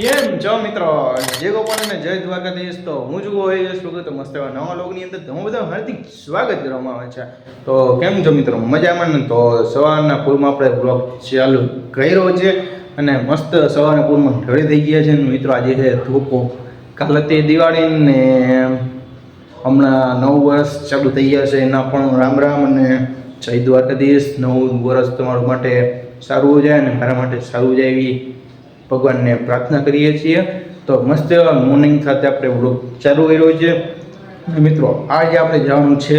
કેમ છો મિત્રો? જય ગોપાલ અને જય દ્વારકાધીશ. તો હું જ હોય જશ લોકો તો મસ્ત એવા નવા લોકની અંદર. તમે બધા હાર્દિક સ્વાગત કરવામાં આવે છે. તો કેમ છો મિત્રો? મજામાં ને? તો સવારના પૂરમાં આપણે બ્લોગ ચાલુ કર્યો છે અને મસ્ત સવારના પૂરમાં ઢળી થઈ ગયા છે. મિત્રો, આજે છે ધૂપો. કાલે તે દિવાળી ને હમણાં નવ વર્ષ ચાલુ થઈ ગયા છે. એના પણ રામ રામ અને જય દ્વારકાધીશ. નવું વર્ષ તમારું માટે સારું જાય અને મારા માટે સારું જાય એવી ભગવાનને પ્રાર્થના કરીએ છીએ. તો મસ્ત એવા મોર્નિંગ સાથે આપણે વૃક્ષ ચાલુ કર્યો છે. મિત્રો, આજે આપણે જવાનું છે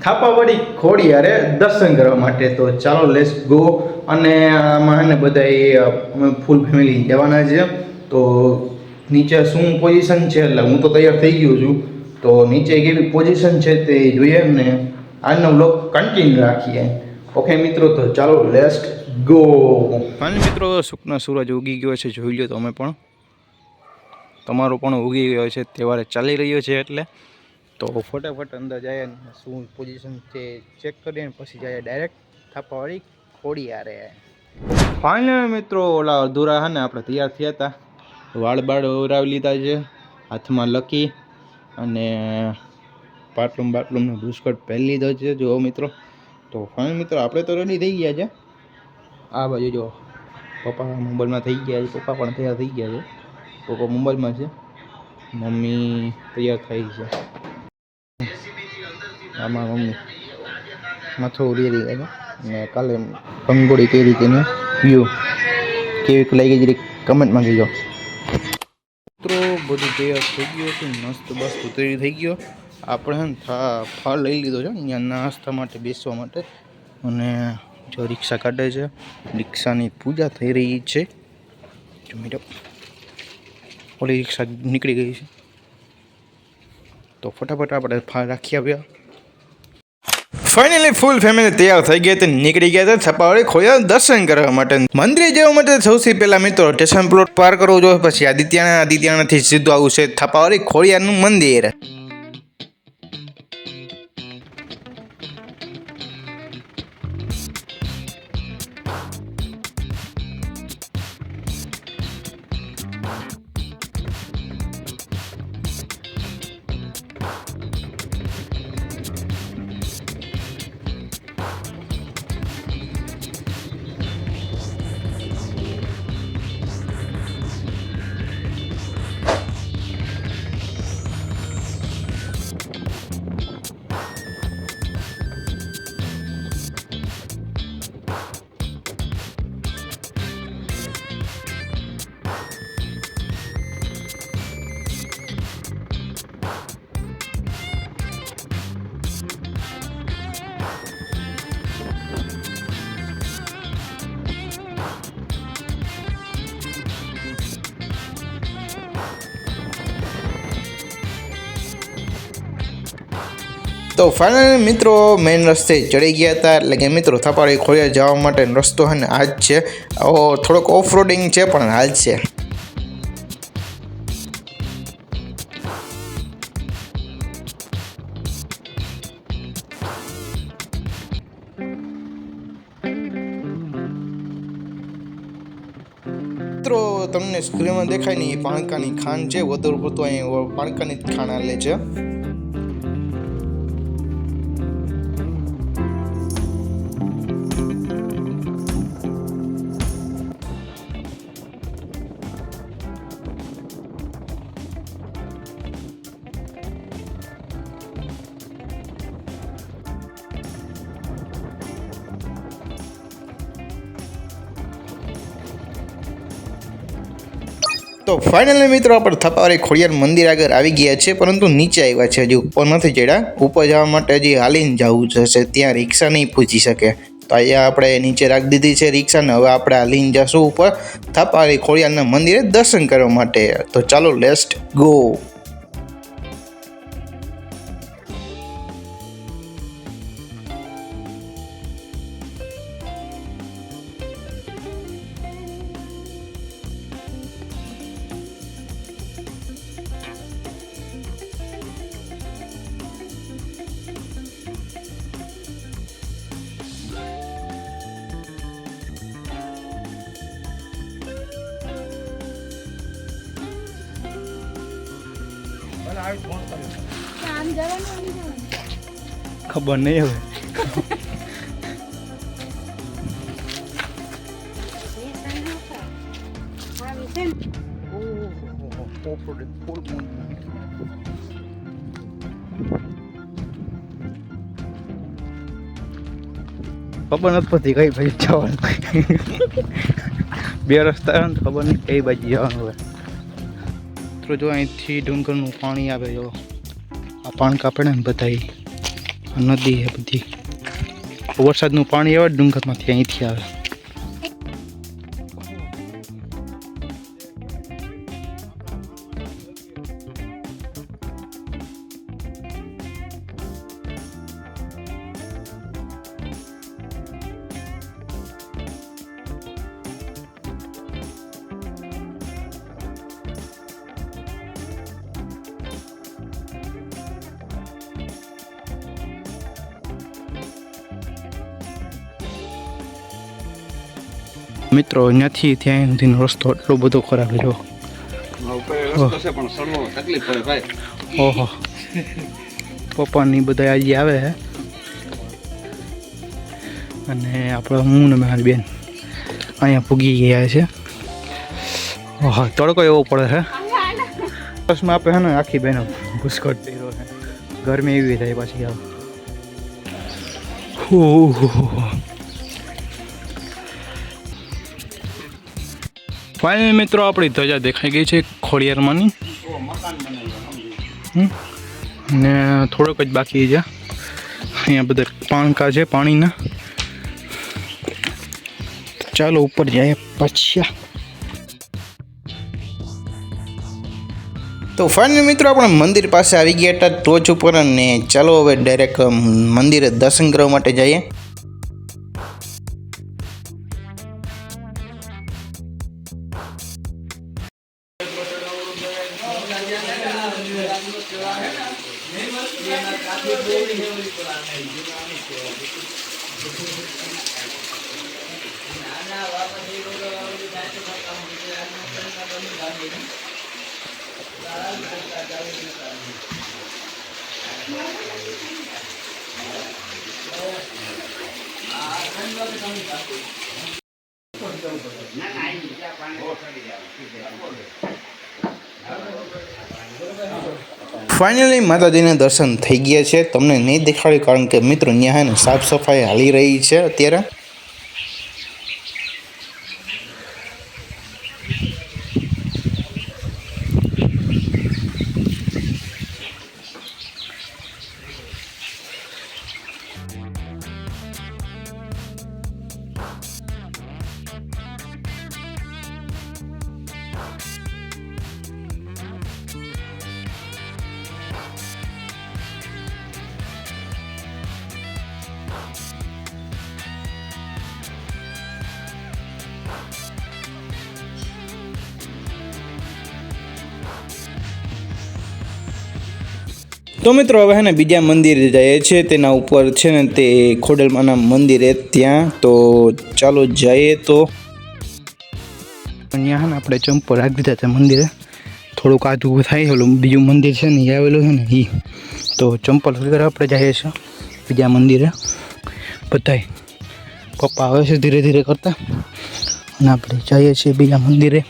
થાપાવાડી ખોડિયારે દર્શન કરવા માટે. તો ચાલો લેસ ગો અને આમાં બધા ફૂલ ફેમિલી જવાના છે. તો નીચે શું પોઝિશન છે? એટલે હું તો તૈયાર થઈ ગયો છું. તો નીચે કેવી પોઝિશન છે તે જોઈએ ને આજનો વ્લોગ કન્ટિન્યુ રાખીએ. ઓકે મિત્રો, તો ચાલો લેસ્ટ ગો અને મિત્રો, સુખનો સૂરજ ઉગી ગયો છે, જોઈ લો તમે પણ. તમારો પણ ઉગી ગયો છે, તહેવાર ચાલી રહ્યો છે એટલે. તો ફટાફટ અંદર જાય શું પોઝિશન છે ચેક કરીને પછી જાય ડાયરેક્ટ થાપાવાળી ખોડી આરે ફાઇનલ મિત્રો, ઓલા અધૂરા હા ને, આપણે તૈયાર થયા હતા. વાળ બાળ ઓરાવી લીધા છે, હાથમાં લકી અને પાટલું બાટલુંનો બુસ્કટ પહેરી લીધો છે. જો મિત્રો. તો ફાઇનલ મિત્રો, આપણે તો રેડી થઈ ગયા છે. આ બાજુ જો, પપ્પા મુંબઈમાં થઈ ગયા છે, પપ્પા પણ તૈયાર થઈ ગયા છે. પપ્પા મુંબઈમાં છે. મમ્મી તૈયાર થઈ છે. આમાં મમ્મી માથું રેડી ગયા ને કાલે પંગોળી કઈ રીતે ને કેવી લાગી જરી કમેન્ટમાં કહેજો. મિત્રો, બધું તૈયાર થઈ ગયું છે. મસ્ત બસ ઉતરી થઈ ગયો. આપણે થા, ફળ લઈ લીધો છે. અહીંયા નાસ્તા માટે, બેસવા માટે. અને જો રિક્ષા કાઢે છે. રિક્ષાની પૂજા થઈ રહી છે. ઓલી રિક્ષા નીકળી ગઈ છે. તો ફટાફટ આપણે રાખી આવ્યા. ફાઇનલી ફૂલ ફેમિલી તૈયાર થઈ ગયા તે નીકળી ગયા હતા છપાવાળી ખોયા દર્શન કરવા માટે. મંદિરે જવા માટે સૌથી પહેલા મિત્રો સ્ટેશન પ્લોટ પાર કરવો જોઈએ, પછી આદિત્યના, આદિત્યનાથી સીધું આવશે છે થપાવાળી ખોડિયારનું મંદિર. તો ફાઇનલી મિત્રો મેઇન રસ્તે ચડી ગયા હતા. એટલે કે મિત્રો, થપાડી ખોડિયા જવા માટેનો રસ્તો છે ને આ જ છે થોડોક ઓફ રોડિંગ છે, પણ હાલ છે. મિત્રો, તમને સ્ક્રીનમાં દેખાય ને એ પાણકાની ખાંડ છે. વધુ પડતું અહીં પાણકાની જ ખાણ આલે છે. તો ફાઇનલી મિત્રો આપણે થપાવારી ખોડિયાર મંદિર આગળ આવી ગયા છે, પરંતુ નીચે આવ્યા છે હજી. ઉપર નથી ચડ્યા. ઉપર જવા માટે હજી હાલીને જવું જશે ત્યાં રિક્ષા નહીં પહોંચી શકે. તો અહીંયા આપણે નીચે રાખી દીધી છે રિક્ષાને હવે આપણે હાલીને જશું ઉપર થપાવારી ખોડિયારના મંદિરે દર્શન કરવા માટે. તો ચાલો લેસ્ટ ગો ખબર નહીં હવે. ખબર નથી પડતી કઈ બાજુ જવાનું. બે રસ્તા આવે ને ખબર નહીં કઈ બાજુ જવાનું હવે. મિત્રો, જો અહીંથી ડુંગરનું પાણી આવે, જો. આ પાન કાપડે ને બધા ઈ. આ નદી છે બધી. વરસાદનું પાણી એવા ડુંગરમાંથી અહીંથી આવે. મિત્રો અહીંયાથી ત્યાં સુધીનો રસ્તો એટલો બધો ખરાબ ભાઈ. ઓહો. પપ્પાની બધા આજે આવે છે અને આપણે હું ને મારી બેન અહીંયા પૂગી ગયા છે. ઓહો તડકો એવો પડે છે બસમાં આપણે છે ને આખી બેનો ભૂસકટ પહેર્યો છે ગરમી એવી થાય પાછી આવે. ફાઇનલ મિત્રો, આપણી ધજા દેખાઈ ગઈ છે ખોડિયારમાંની. ને થોડોક જ બાકી છે. અહીંયા બધા પાણકા છે, પાણીના. ચાલો, ઉપર જાય પછી. તો ફાઇનલ મિત્રો, આપણે મંદિર પાસે આવી ગયા હતા ટોચ ઉપર અને ચાલો, હવે ડાયરેક્ટ મંદિરે દર્શન કરવા માટે જઈએ. ફાઇનલી માતાજીના દર્શન થઈ ગયા છે. તમને નહીં દેખાડ્યું, કારણ કે મિત્રો ત્યાં સાફ સફાઈ હાલી રહી છે અત્યારે. તો મિત્રો, હવે ને બીજા મંદિરે જઈએ છે તેના ઉપર છે ને તે ખોડલમાના મંદિરે ત્યાં. તો ચાલો જઈએ તો. અહીંયા ને આપણે ચંપો રાખી દીધા છે મંદિરે. થોડુંક આધું થાય, ઓલું બીજું મંદિર છે ને એ આવેલું છે ને એ તો ચંપલ વગર આપણે જઈએ છીએ બીજા મંદિરે. બધાય પપ્પા આવે છે ધીરે ધીરે કરતા. અને આપણે જઈએ છીએ બીજા મંદિરે.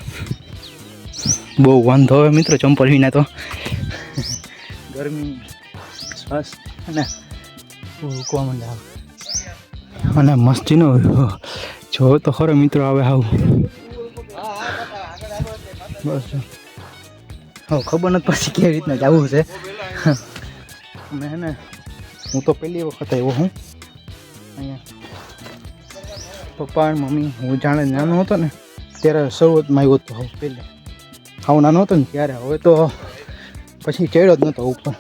બહુ વાંધો આવે મિત્રો ચંપલ વિના તો. ગરમી બસ અને ઉકવા માંડે આવે અને મસ્તીનો જો તો ખરો મિત્રો આવે આવું. બસ. હવે ખબર નથી પછી કેવી રીતના જવું છે. મેં હે ને હું તો પહેલી વખત આવ્યો હું. અહીંયા પપ્પા અને મમ્મી હું જાણે નાનો હતો ને ત્યારે શરૂઆતમાં આવ્યો હતો પહેલાં. હું નાનો હતો ને ત્યારે. હવે તો પછી ચડ્યો જ નહોતો ઉપર.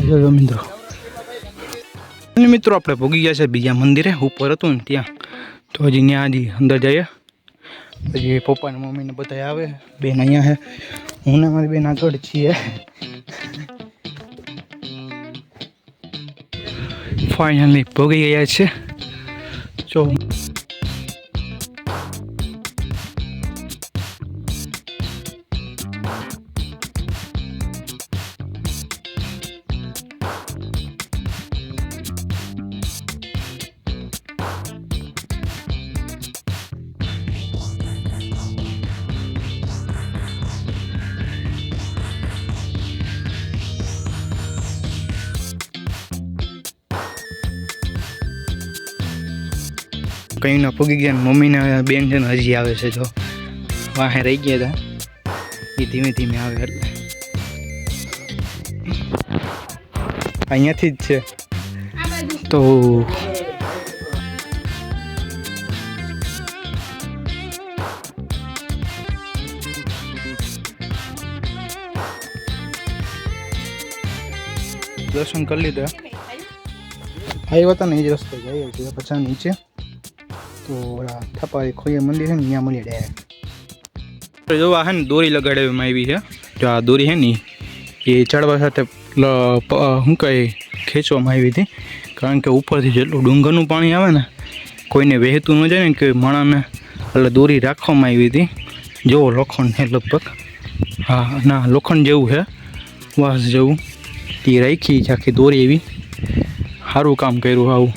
જોયો મિત્રો. અને મિત્રો આપણે ભોગી ગયા છે બીજા મંદિરે, ઉપર હતું ને ત્યાં. તો હજી ત્યાં હજી અંદર જઈએ. પછી પપ્પા ને મમ્મી ને બધા આવે. બેન અહીંયા છે. હું ને મારી બેન આગળ છીએ. ફાઇનલી ભોગી ગયા છે. જો. કંઈ ના પૂગી ગયા ને મમ્મીને બેન છે ને હજી આવે છે જો. વાહે રહી ગયા હતા એ ધીમે ધીમે આવે એટલે. અહીંયાથી જ છે. તો દર્શન કરી લીધા. આવ્યા હતા ને એ જ રસ્તે જઈએ છીએ પછી નીચે. તો ઓલા થપારી ખોઈએ મંદિર છે ને, ત્યાં મળી ડાયરેક્ટ જો છે ને દોરી લગાડવામાં આવી છે. જો આ દોરી છે ને, એ ચડવા સાથે શું કહે, ખેંચવામાં આવી હતી. કારણ કે ઉપરથી જેટલું ડુંગરનું પાણી આવે ને, કોઈને વહેતું ન જાય ને કે માણાને એટલે દોરી રાખવામાં આવી હતી. જેવો લોખંડ છે લગભગ. હા, ના, લોખંડ જેવું છે વાસ જેવું. એ રાખી આખી દોરી એવી. સારું કામ કર્યું આવું.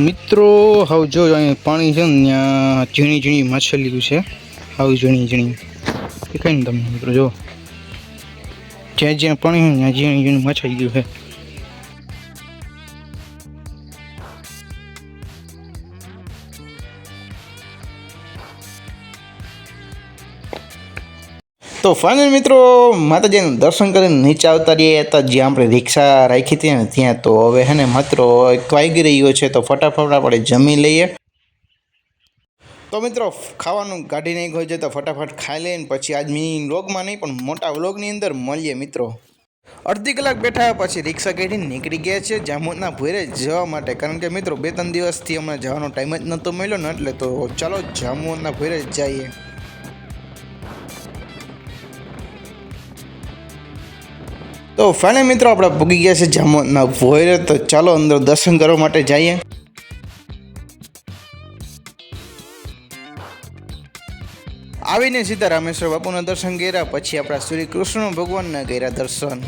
મિત્રો હવે જો અહીં પાણી છે ને, ત્યાં ઝીણી ઝીણી માછલીઓ છે. હાવ ઝીણી ઝીણી. દેખાય ને તમને મિત્રો, જો. જ્યાં જ્યાં પાણી હોય ને, ત્યાં ઝીણી ઝીણી માછલીઓ છે. તો ફાઇનલ મિત્રો, માતાજીનું દર્શન કરીને નીચે આવતા રહીએ હતા જ્યાં આપણે રિક્ષા રાખી હતી ને ત્યાં તો હવે હે ને માત્ર એક વાગી રહ્યો છે તો ફટાફટ આપણે જમી લઈએ. તો મિત્રો, ખાવાનું કાઢી નહીં હોય છે તો ફટાફટ ખાઈ લઈએ પછી આજ મિની વ્લોગમાં નહીં, પણ મોટા વ્લોગની અંદર મળીએ મિત્રો. અડધી કલાક બેઠા પછી રિક્ષા કાઢીને નીકળી ગયા છે જામુના ભોયરે જવા માટે. કારણ કે મિત્રો, બે ત્રણ દિવસથી અમને જવાનો ટાઈમ જ નહોતો મળ્યો ને એટલે તો ચાલો જામુના ભોયરે જઈએ. તો ફાઇનલ મિત્રો આપણે પૂગી ગયા છે જામોદના ભોયરે. તો ચાલો અંદર દર્શન કરવા માટે જઈએ. આવીને સીધા રામેશ્વર બાપુના દર્શન કર્યા, પછી આપણા શ્રી કૃષ્ણ ભગવાનના કર્યા દર્શન.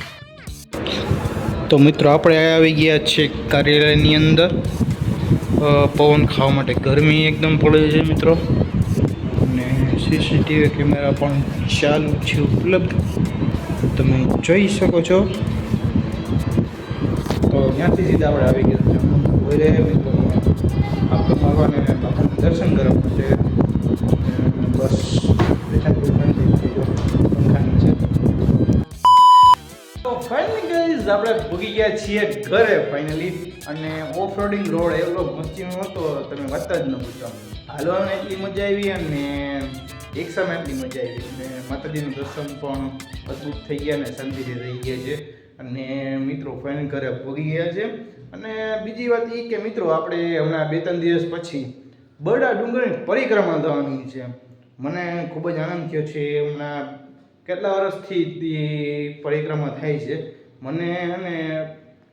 તો મિત્રો આપણે આવી ગયા છે કાર્યાલયની અંદર. પવન ખાવા માટે ગરમી એકદમ પડે છે મિત્રો. અને સીસીટીવી કેમેરા પણ ચાલુ છે ઉપલબ્ધ. જોઈ શકો છો. તો ત્યાંથી સીધા આપણે આવી ગયા છે હોય રહે આપણે ભગવાને બાપાને દર્શન કરવા માટે બસ આપણે ભૂગી ગયા છીએ ઘરે ફાઇનલી અને ઓફ રોડિંગ રોડ એટલો મસ્તીનો હતો, તમે વાત જ ન પૂછો. હાલવાની એટલી મજા આવી અને રિક્ષામાં એટલી મજા આવી અને માતાજીનું દર્શન પણ અદ્ભુત થઈ ગયા અને શાંતિથી થઈ ગયા છે. અને મિત્રો ફાઇન ઘરે ભોગી ગયા છે. અને બીજી વાત એ કે મિત્રો આપણે હમણાં બે ત્રણ દિવસ પછી બરડા ડુંગરની પરિક્રમા થવાની છે. મને ખૂબ જ આનંદ થયો છે. હમણાં કેટલા વર્ષથી પરિક્રમા થાય છે. મને અને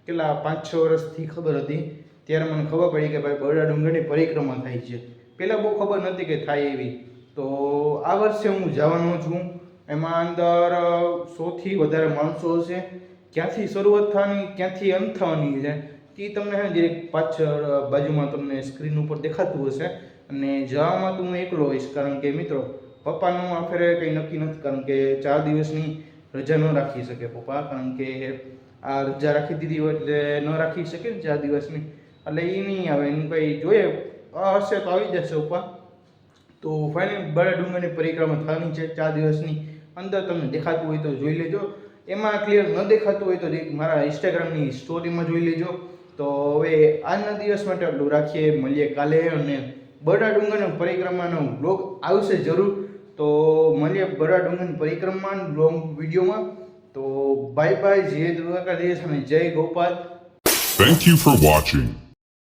કેટલા પાંચ છ વર્ષથી ખબર હતી. ત્યારે મને ખબર પડી કે ભાઈ બરડા ડુંગરની પરિક્રમા થાય છે. પહેલાં બહુ ખબર નહોતી કે થાય એવી. આ વર્ષે હું જવાનો છું. એમાં અંદર સૌથી વધારે માણસો હશે. ક્યાંથી શરૂઆત થવાની, ક્યાંથી અંત થવાની છે, તે તમને હે પાછળ બાજુમાં તમને સ્ક્રીન ઉપર દેખાતું હશે. અને જવામાં તો હું એકલો હોઈશ, કારણ કે મિત્રો, પપ્પાનું આ ફેરે કંઈ નક્કી નથી, કારણ કે ચાર દિવસની રજા ન રાખી શકે પપ્પા, કારણ કે આ રજા રાખી દીધી હોય એટલે ન રાખી શકે ચાર દિવસની. એટલે એ નહીં આવે, એનું કંઈ જોઈએ હશે તો આવી જશે પપ્પા. તો ફાઇનલ બડા ડુંગરની પરિક્રમા થવાની છે ચાર દિવસની. અંદર તમને દેખાતું હોય તો જોઈ લેજો. એમાં ક્લિયર ન દેખાતું હોય તો મારા ઇન્સ્ટાગ્રામની સ્ટોરીમાં જોઈ લેજો. તો હવે આજના દિવસ માટે આટલું રાખીએ, મળીએ કાલે અને બડા ડુંગરની પરિક્રમાનો બ્લોગ આવશે જરૂર. તો મળીએ બડા ડુંગરની પરિક્રમા લોંગ વિડીયોમાં. તો બાય બાય જય દ્વારકાધીશ અને જય Gopal. Thank you for watching.